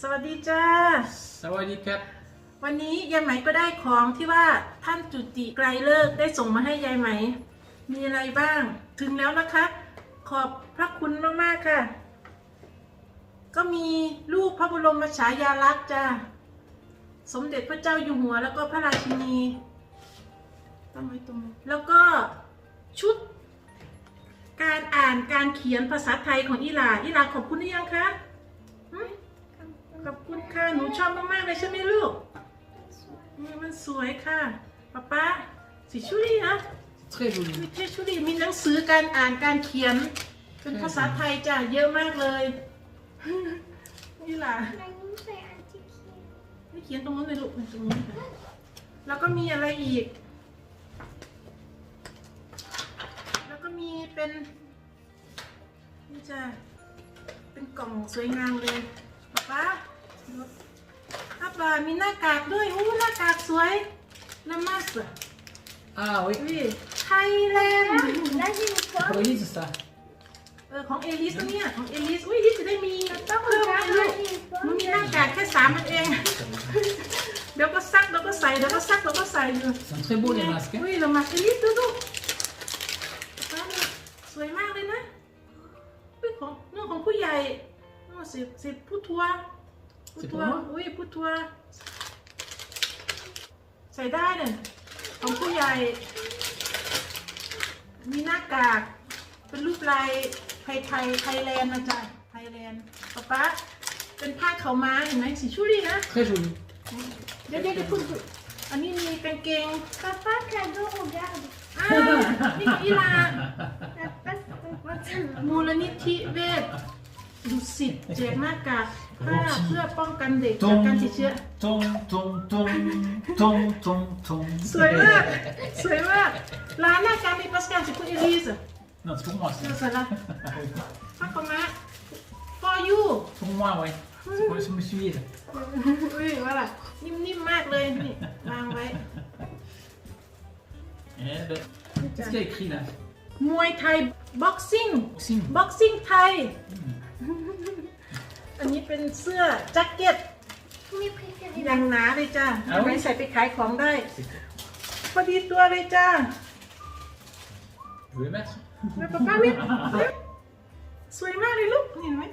สวัสดีจ้า สวัสดีครับ วันนี้ยายไหมก็ได้ของที่ว่าท่านจุติไกลเลิกได้ส่งมาให้ยายไหม มีอะไรบ้าง ถึงแล้วนะคะ ขอบพระคุณมากๆค่ะ ก็มีรูปพระบรมฉายาลักษณ์จ้า สมเด็จพระเจ้าอยู่หัวแล้วก็พระราชินีตั้งไว้ตรงนี้แล้วก็ชุด การอ่านการเขียนภาษาไทยของอิหลาอิหลาขอบคุณหรือยังคะหึ ขอบคุณค่ะ หนูชอบมากๆเลยใช่ไหมลูกอืมมันสวยค่ะป๊าป๊าสีชุลีนะ très joli มีเทชุลีมีหนังสือการอ่านการเขียน เป็นภาษาไทยจ้ะเยอะมากเลย นี่ล่ะ Manon, c'est un ticket. ไม่เขียนตรงนู้นเลยลูกตรงนี้ค่ะแล้วก็มีอะไรอีก แล้วก็มีเป็นนี่จ้ะเป็นกล่องสวยงามเลยป๊าป๊าดู อาบามีหน้ากากด้วยอู้หน้ากากสวยละมัส Ah oui. วิไทยแลนด์ Là, j'ai une pomme. Oui, c'est ça. เออของเอลิสนะเนี่ยของเอลิสอุ้ยลิสจะได้มีเพิ่ม Regarde, ให้ลู là, ก j'ai une มัน pomme. มีหน้ากากแค่สามมันเอง เดี๋ยวก็ซักเดี๋ยวก็ใส่เดี๋ยวก็ซักเดี๋ยวก็ใส่อยู่ Ils sont très beaux les masques. hein. อุ้ยเรามาเอลิสดูดูฟ้าเนี่ยสวยมากเลยนะอุ้ยของเรื่องของผู้ใหญ่นู่นสิสิผู้ทัวร์ผู้ทัวร์ อุ้ยผู้ทัวร์ใส่ได้เนี่ยของผู้ใหญ่ มีหน้ากาก เป็นรูปลายไทยไทยไทยแลนด์นะจ๊ะไทยแลนด์ป๊าป๊าเป็นผ้าขาวม้าเห็นไหมสีชุดีนะ Très joli. เดี๋ยวเดี๋ยวเดี๋ยวพูดพูดอันนี้มีกางเกง Papa, cadeau, regarde. อ่านี่ของอีลา La passe pour มูลนิธิเวช ดุสิตแจกหน้ากากผ้าเพื่อป้องกันเด็กจากการติดเชื้อ Tom, tom, tom, tom, tom, tom. สวยมาก สวยมาก ร้านหน้ากากมีปัสการสิคุณเอลิส Non, c'est pour moi เสื้อ ça. สลัดผ้าขาวม้า for you Pour moi, ouais. C'est pour je me suis dit. อุ้ยว่าล่ะ นิ่มๆมากเลยนี่วางไว้ Eh ben, qu'est-ce qu'il y a écrit là มวยไทย บ็อกซิ่ง Boxing. บ็อกซิ่งไทย อันนี้เป็นเสื้อแจ็คเก็ต mes préférés. อย่างหนาเลยจ้า เอาไว้ใส่ไปขายของได้ C'est- พอดีตัวเลยจ้า Je vais le mettre. แม่ป้าป้าวิสวยมากเลยลูกนี่เห็นไหม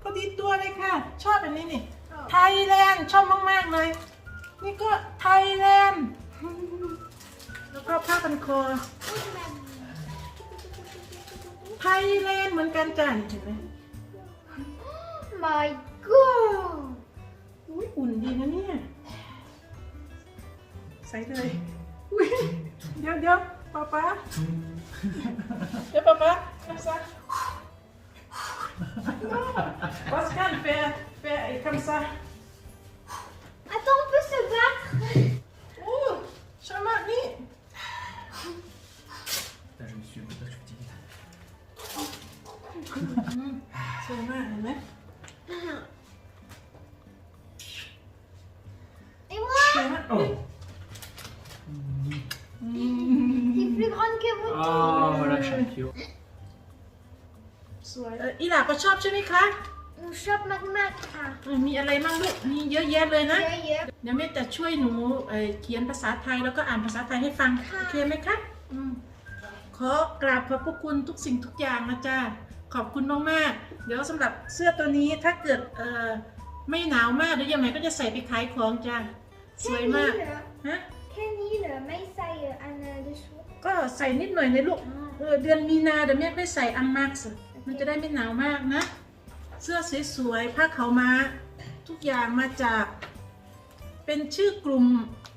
พอดีตัวเลยค่ะ ชอบอันนี้นี่ ไทยแลนด์ชอบมากๆเลย นี่ก็ไทยแลนด์แล้วก็ผ้าพันคอ Oh, je m'habille. ไทยแลนด์เหมือนกันจ้าเห็นไหม My God. อุ้ยอุ่นดีนะเนี่ย ใส่เลยอุ้ยเดี๋ยวเดี๋ยวป๊าป๊าเดี๋ยวป๊าป๊าเอาซะ Pascal, fais, fais comme ça. Attends, on peut se battre. moi, สวยมาก Oh. c'est plus grande que vous. Oh, la champion. สวยเอออีหลาก็ชอบใช่ไหมคะ Nous shop Magmat. เออมีอะไรบ้างลูกมีเยอะแยะเลยนะ Yeah, yeah. เดี๋ยวแม่จะช่วยหนูเอ่อเขียนภาษาไทยแล้วก็อ่านภาษาไทยให้ฟัง ค่ะ โอเคไหมคะอืมขอกราบขอบพระคุณทุกสิ่งทุกอย่างนะจ๊ะขอบคุณมากๆ เดี๋ยวสำหรับเสื้อตัวนี้ถ้าเกิดเอ่อไม่หนาวมากเดี๋ยวยังไงก็จะใส่ไปขายของจ้ะ สวยมาก Kenny, ฮะ Kenny, le Maïsaï, un dessous. ก็ใส่นิดหน่อยนะลูกเออเดือนมีนาเดี๋ยวแม่ค่อยใส่อันมากสิมันจะได้ไม่หนาวมากนะ เสื้อสวยๆผ้าขาวม้า ทุกอย่างมาจาก เป็นชื่อกลุ่ม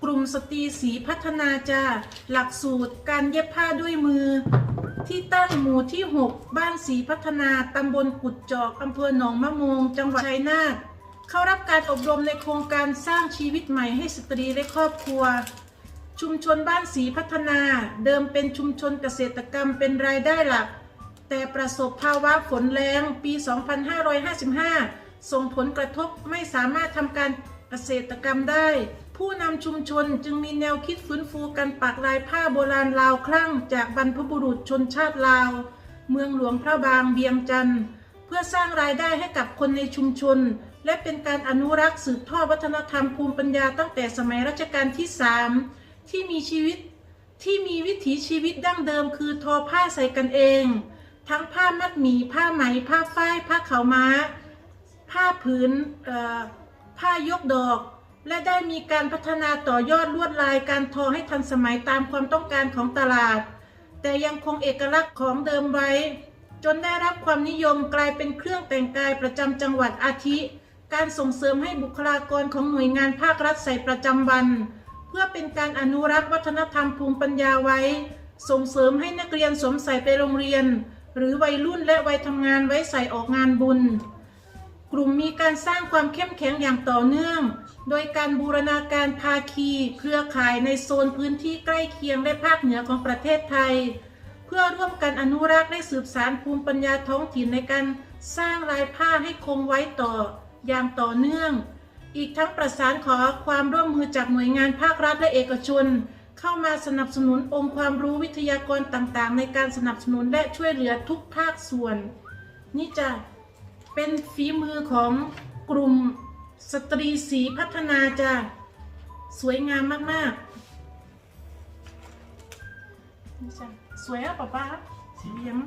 กลุ่มสตรีสีพัฒนาจ้าหลักสูตรการเย็บผ้าด้วยมือ ที่ตั้งหมู่ที่ 6 บ้านสีพัฒนาตำบลกุดจอกอำเภอหนองมะโมง จังหวัดชัยนาท เข้ารับการอบรมในโครงการสร้างชีวิตใหม่ให้สตรีและครอบครัว ชุมชนบ้านสีพัฒนาเดิมเป็นชุมชนเกษตรกรรมเป็นรายได้หลัก แต่ประสบภาวะฝนแรงปี 2555 ส่งผลกระทบไม่สามารถทำการเกษตรกรรมได้ ผู้นำชุมชนจึงมีแนวคิดฟื้นฟูการปักลายผ้าโบราณลาวคลั่งจากบรรพบุรุษชนชาติลาว เมืองหลวงพระบางเบียงจันทร์เพื่อสร้างรายได้ให้กับคนในชุมชน และเป็นการอนุรักษ์สืบทอดวัฒนธรรมภูมิปัญญาตั้งแต่สมัยรัชกาลที่3ที่มีชีวิตที่มีวิถีชีวิตดั้งเดิมคือทอผ้าใส่กันเอง ทั้งผ้ามัดหมี่ผ้าไหม ผ้าฝ้ายผ้าขาวม้า ผ้าผืนผ้ายกดอก และได้มีการพัฒนาต่อยอดลวดลายการทอให้ทันสมัยตามความต้องการของตลาด แต่ยังคงเอกลักษณ์ของเดิมไว้ จนได้รับความนิยมกลายเป็นเครื่องแต่งกายประจำจังหวัดอาทิ การส่งเสริมให้บุคลากรของหน่วยงานภาครัฐใส่ประจำวัน เพื่อเป็นการอนุรักษ์วัฒนธรรมภูมิปัญญาไว้ ส่งเสริมให้นักเรียนสวมใส่ไปโรงเรียน หรือวัยรุ่นและวัยทำงานไว้ใส่ออกงานบุญ กลุ่มมีการสร้างความเข้มแข็งอย่างต่อเนื่อง โดยการบูรณาการภาคี เครือข่ายในโซนพื้นที่ใกล้เคียงและภาคเหนือของประเทศไทย เพื่อร่วมกันอนุรักษ์และสืบสานภูมิปัญญาท้องถิ่นในการสร้างลายผ้าให้คงไว้ต่อ อย่างต่อเนื่อง อีกทั้งประสานขอความร่วมมือจากหน่วยงานภาครัฐและเอกชน เข้ามาสนับสนุนองค์ความรู้วิทยากรต่างๆ ในการสนับสนุนและช่วยเหลือทุกภาคส่วน นี่จะเป็นฝีมือของกลุ่มสตรีสีพัฒนาจ้ะสวยงามมากๆนี่จ้ะสวยอะป๊าป๊าสีเหลือง